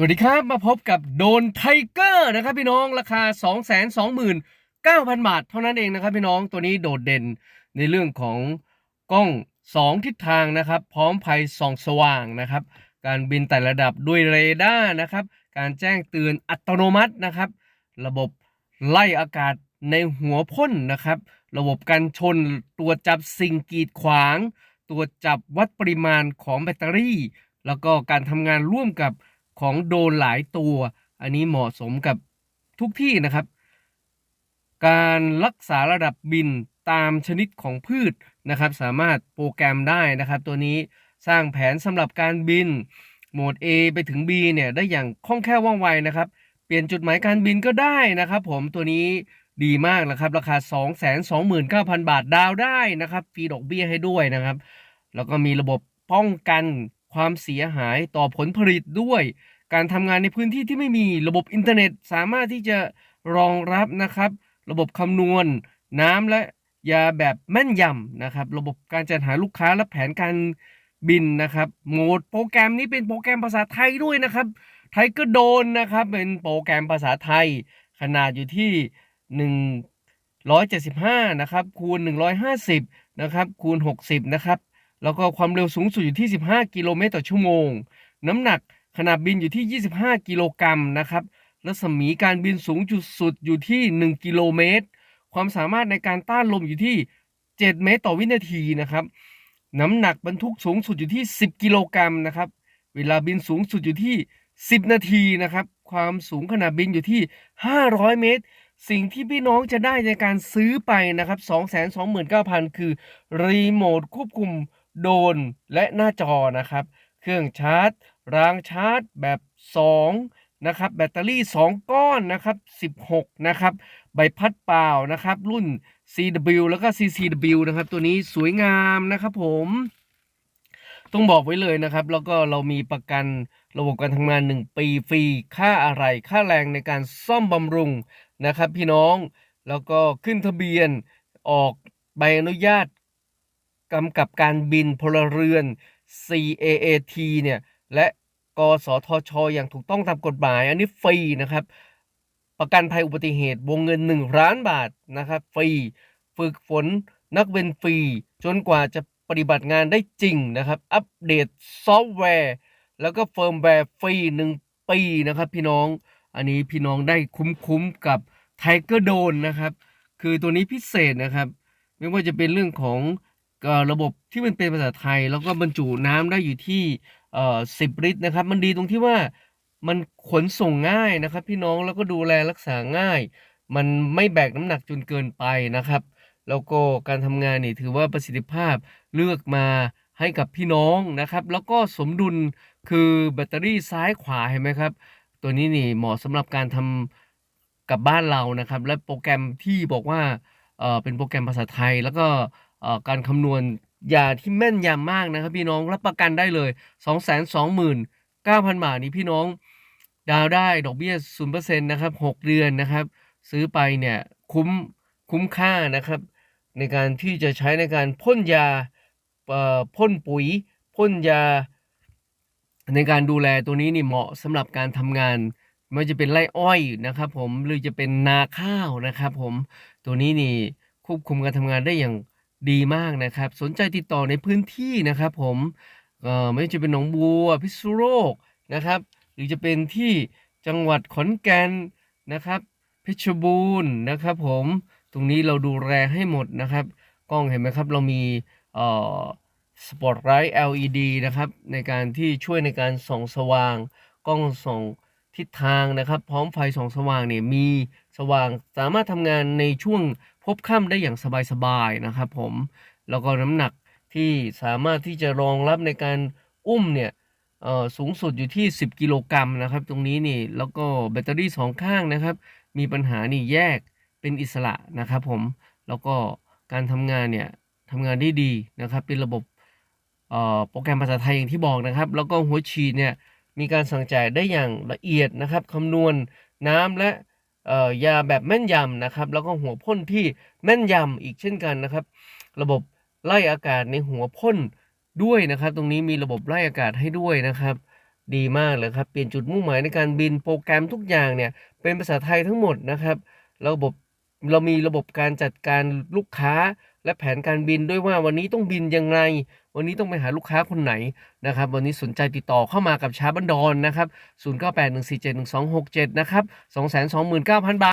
สวัสดีครับ มาพบกับโดนไทเกอร์นะครับพี่น้องราคา 2 2 9 0 0 0 บาท เท่านั้นเองนะครับพี่น้องตัวนี้โดดเด่นในเรื่องของกล้อง 2 ทิศทางนะครับ พร้อมไฟส่องสว่างนะครับ การบินแต่ระดับด้วยเรดาร์นะครับ การแจ้งเตือนอัตโนมัตินะครับ ระบบไล่อากาศในหัวพ่นนะครับ ระบบการชนตัวจับสิ่งกีดขวาง ตัวจับวัดปริมาณของแบตเตอรี่ แล้วก็การทำงานร่วมกับ ของโดนหลายตัว อันนี้เหมาะสมกับทุกที่นะครับ การรักษาระดับบินตามชนิดของพืชนะครับ สามารถโปรแกรมได้นะครับ ตัวนี้สร้างแผนสำหรับการบินโหมด A ไปถึง B เนี่ยได้อย่างคล่องแคล่วว่องไวนะครับ เปลี่ยนจุดหมายการบินก็ได้นะครับ ผมตัวนี้ดีมากนะครับ ราคา 229,000 บาทดาวได้นะครับฟรีดอกเบี้ยให้ด้วยนะครับ แล้วก็มีระบบป้องกันความเสียหายต่อผลผลิตด้วย การทำงานในพื้นที่ที่ไม่มีระบบอินเทอร์เน็ต สามารถที่จะรองรับนะครับ ระบบคำนวณน้ำและยาแบบแม่นยำนะครับ ระบบการจัดหาลูกค้าและแผนการบินนะครับโหมดโปรแกรมนี้เป็นโปรแกรมภาษาไทยด้วยนะครับ ไทยก็โดนนะครับ เป็นโปรแกรมภาษาไทย ขนาดอยู่ที่ 175 นะครับ คูณ 150 นะครับ คูณ 60 นะครับ แล้วก็ความเร็วสูงสุดอยู่ที่ 15 กิโลเมตรต่อชั่วโมง น้ำหนัก ขนาดบินอยู่ที่ 25 กิโลกรัมนะครับรัศมีการบินสูงจุดสุดอยู่ที่ 1 กิโลเมตร ความสามารถในการต้านลมอยู่ที่ 7 เมตรต่อวินาทีนะครับ น้ำหนักบรรทุกสูงสุดอยู่ที่ 10 กิโลกรัมนะครับ เวลาบินสูงสุดอยู่ที่ 10 นาทีนะครับ ความสูงขนาดบินอยู่ที่ 500 เมตร สิ่งที่พี่น้องจะได้ในการซื้อไปนะครับ 229,000 คือ รีโมทควบคุมโดรนและหน้าจอนะครับ เครื่องชาร์จ รางชาร์จแบบ 2 นะครับ แบตเตอรี่ 2 ก้อนนะครับ 16 นะครับ ใบพัดเปล่านะครับ รุ่น CW แล้วก็ CCW นะครับ ตัวนี้สวยงามนะครับผมต้องบอกไว้เลยนะครับ แล้วก็เรามีประกันระบบการทำงาน 1 ปีฟรี ค่าอะไร ค่าแรงในการซ่อมบำรุงนะครับพี่น้อง แล้วก็ขึ้นทะเบียนออกใบอนุญาตกำกับการบินพลเรือน CAAT เนี่ย และกสทช อย่างถูกต้องตามกฎหมาย อันนี้ฟรีนะครับ ประกันภัยอุบัติเหตุวงเงิน 1 ล้านบาทนะครับฟรีฝึกฝนนักเวนฟรี จนกว่าจะปฏิบัติงานได้จริงนะครับ อัปเดตซอฟต์แวร์ แล้วก็เฟิร์มแวร์ฟรี1ปีนะครับพี่น้องอันนี้พี่น้องได้คุ้มๆกับ Tiger d o n นะครับ คือตัวนี้พิเศษนะครับ ไม่ว่าจะเป็นเรื่องของระบบที่มันเป็นภาษาไทย แล้วก็บรรจุน้ำได้อยู่ที่ เอ่อ10ลิตรนะครับ มันดีตรงที่ว่ามันขนส่งง่ายนะครับ พี่น้องแล้วก็ดูแลรักษาง่าย มันไม่แบกน้ำหนักจนเกินไปนะครับ แล้วก็การทำงานนี่ถือว่าประสิทธิภาพเลือกมาให้กับพี่น้องนะครับ แล้วก็สมดุลคือแบตเตอรี่ซ้ายขวาเห็นไหมครับ ตัวนี้นี่เหมาะสำหรับการทำกับบ้านเรานะครับ และโปรแกรมที่บอกว่าเอ่อเป็นโปรแกรมภาษาไทย แล้วก็เอ่อการคำนวณ ยาที่แม่นยำมากนะครับ พี่น้องรับประกันได้เลย 229,000 บาทนี้พี่น้อง ดาวได้ดอกเบี้ย0%นเปอร์เซ็นต์นะครับ6เดือนนะครับ ซื้อไปเนี่ยคุ้มคุ้มค่านะครับ ในการที่จะใช้ในการพ่นยาพ่นปุ๋ยพ่นยา ในการดูแลตัวนี้นี่เหมาะสำหรับการทำงานไม่จะเป็นไร่อ้อยนะครับผมหรือจะเป็นนาข้าวนะครับผมตัวนี้นี่ควบคุมการทำงานได้อย่าง ดีมากนะครับ สนใจติดต่อในพื้นที่นะครับ ผมไม่ว่าจะเป็นหนองบัวพิษณุโลกนะครับ หรือจะเป็นที่จังหวัดขอนแก่นนะครับเพชรบูรณ์นะครับ ผมตรงนี้เราดูแลให้หมดนะครับ กล้องเห็นไหมครับ เรามีสปอตไลท์ LED นะครับ ในการที่ช่วยในการส่องสว่าง กล้องส่องทิศทางนะครับ พร้อมไฟส่องสว่างเนี่ยมี สว่างสามารถทำงานในช่วงพบค่ำได้อย่างสบายๆนะครับผมแล้วก็น้ำหนักที่สามารถที่จะรองรับในการอุ้มเนี่ยเอ่อสูงสุดอยู่ที่ 10 กิโลกรัมนะครับ ตรงนี้นี่แล้วก็แบตเตอรี่สองข้างนะครับ มีปัญหานี่แยกเป็นอิสระนะครับผมแล้วก็การทำงานเนี่ยทำงานได้ดีนะครับ เป็นระบบโปรแกรมภาษาไทยอย่างที่บอกนะครับ แล้วก็หัวฉีดเนี่ยมีการสั่งจ่ายได้อย่างละเอียดนะครับคำนวณน้ำและ ยาแบบแม่นยำนะครับ แล้วก็หัวพ่นที่แม่นยำอีกเช่นกันนะครับ ระบบไล่อากาศในหัวพ่นด้วยนะครับ ตรงนี้มีระบบไล่อากาศให้ด้วยนะครับ ดีมากเลยครับ เปลี่ยนจุดมุ่งหมายในการบินโปรแกรมทุกอย่างเนี่ยเป็นภาษาไทยทั้งหมดนะครับ ระบบเรามีระบบการจัดการลูกค้าและแผนการบินด้วยว่าวันนี้ต้องบินยังไง วันนี้ต้องไปหาลูกค้าคนไหนนะครับ วันนี้สนใจติดต่อเข้ามากับช้าบันดอนนะครับ 0981471267 นะครับ 229,000 บาท